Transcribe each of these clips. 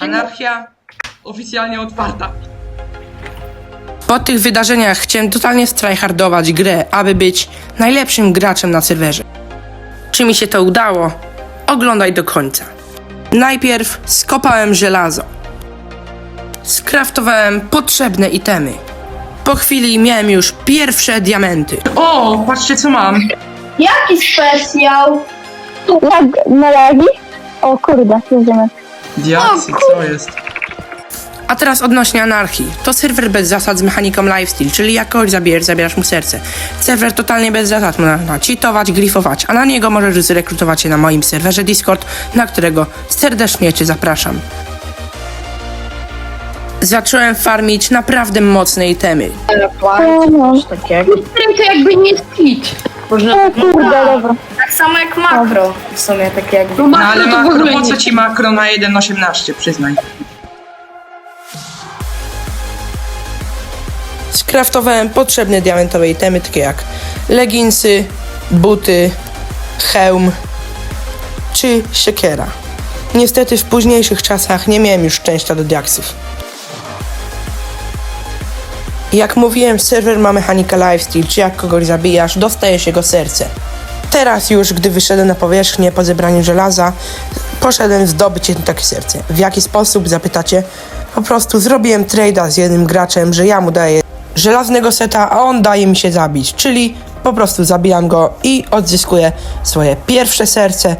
Anarchia oficjalnie otwarta. Po tych wydarzeniach chciałem totalnie strajhardować grę, aby być najlepszym graczem na serwerze. Czy mi się to udało? Oglądaj do końca. Najpierw skopałem żelazo. Skraftowałem potrzebne itemy. Po chwili miałem już pierwsze diamenty. O, patrzcie co mam. Jaki specjał? Jak na lagi? O kurde, jedziemy. Diaksy, co jest? A teraz odnośnie anarchii. To serwer bez zasad z mechaniką lifestyle, czyli jak kogoś zabijesz, zabierasz mu serce. Serwer totalnie bez zasad, można cheatować, glifować, a na niego możesz zrekrutować się na moim serwerze Discord, na którego serdecznie Cię zapraszam. Zacząłem farmić naprawdę mocne itemy. O, no. takiego. Którym to jakby nie skić. Można O kurde, dobra. tak samo jak makro w sumie takie jakby. No ale to w makro, ogóle po co nie. ci makro na 1.18, przyznaj. Skraftowałem potrzebne diamentowe itemy, takie jak leginsy, buty, hełm czy siekiera. Niestety w późniejszych czasach nie miałem już szczęścia do diaksów. Jak mówiłem, serwer ma mechanikę lifestyle, czy jak kogoś zabijasz, dostajesz jego serce. Teraz już, gdy wyszedłem na powierzchnię po zebraniu żelaza, poszedłem zdobyć jedno takie serce. W jaki sposób, zapytacie? Po prostu zrobiłem trade'a z jednym graczem, że ja mu daję żelaznego seta, a on daje mi się zabić. Czyli po prostu zabijam go i odzyskuję swoje pierwsze serce.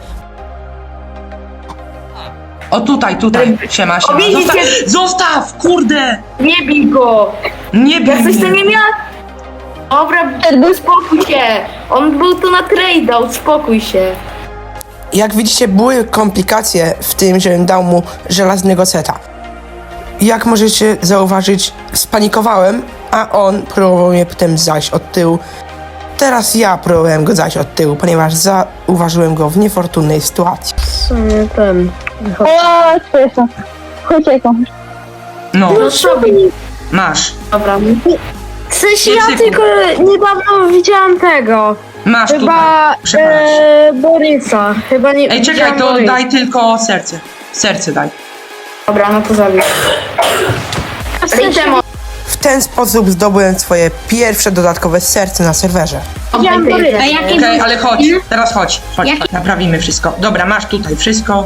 O tutaj, tutaj, siema, siema. widzicie? Zostaw, zostaw, kurde! Nie bij go! Nie bij Jak coś mnie. nie miał... Dobra, uspokój się! On był tu na trade, uspokój się. Jak widzicie, były komplikacje w tym, żebym dał mu żelaznego seta. Jak możecie zauważyć, spanikowałem, a on próbował mnie potem zajść od tyłu. Teraz ja próbowałem go zajść od tyłu, ponieważ zauważyłem go w niefortunnej sytuacji. W sumie ten... O, śmieszne. Chodź jaką. No, No sobie. masz. Dobra. W sensie ja tylko niedawno widziałem tego. Masz Chyba tutaj. Przepraszam. e, Borysa. Chyba nie Ej, czekaj, to Borysa. daj tylko serce. Serce daj. Dobra, no to zabij. Ej, Temo, W ten sposób zdobyłem swoje pierwsze dodatkowe serce na serwerze. Widziałem Borysa. A jaki Okej, ale chodź, teraz chodź, chodź, chodź, naprawimy wszystko. Dobra, masz tutaj wszystko.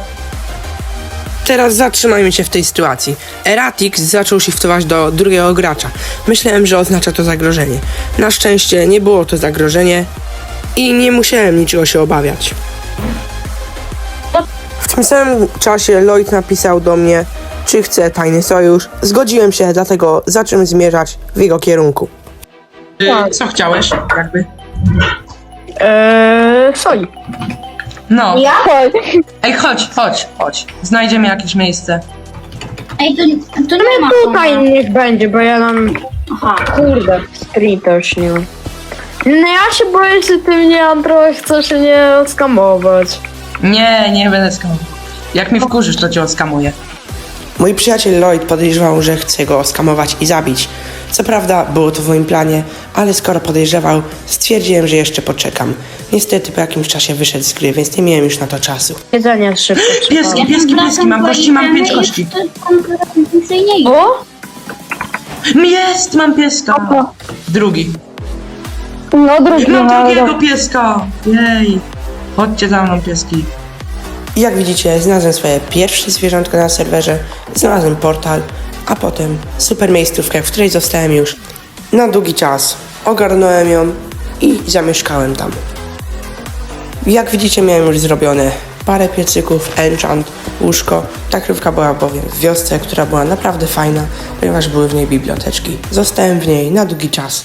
Teraz zatrzymajmy się w tej sytuacji. Eratix zaczął shiftować do drugiego gracza. Myślałem, że oznacza to zagrożenie. Na szczęście nie było to zagrożenie i nie musiałem niczego się obawiać. W tym samym czasie Lloyd napisał do mnie, czy chce tajny sojusz. Zgodziłem się, dlatego zacząłem zmierzać w jego kierunku. Y, co chciałeś, jakby? Eee, soli. No. Ja? Chodź. Ej, chodź, chodź, chodź. Znajdziemy jakieś miejsce. Ej, to, to nie ma Tutaj niech będzie, bo ja mam... Aha. Kurde, screen też nie mam. No ja się boję, że ty mnie Andro chcesz nie skamować. Nie, nie będę skamował. Jak mi wkurzysz, to cię oskamuję. Mój przyjaciel Lloyd podejrzewał, że chce go skamować i zabić. Co prawda było to w moim planie, ale skoro podejrzewał, stwierdziłem, że jeszcze poczekam. Niestety po jakimś czasie wyszedł z gry, więc nie miałem już na to czasu. Jedzenie szybko. Pieski, pieski, pieski, mam kości, mam pięć kości. O! Jest, mam pieska. Drugi. No drugi, Mam no drugiego dobra. pieska. Jej. Chodźcie za mną, pieski. I jak widzicie, znalazłem swoje pierwsze zwierzątko na serwerze, znalazłem portal, a potem super miejscówkę, w której zostałem już na długi czas. Ogarnąłem ją i zamieszkałem tam. Jak widzicie, miałem już zrobione parę piecyków, enchant, łóżko. Ta krywka była bowiem w wiosce, która była naprawdę fajna, ponieważ były w niej biblioteczki. Zostałem w niej na długi czas.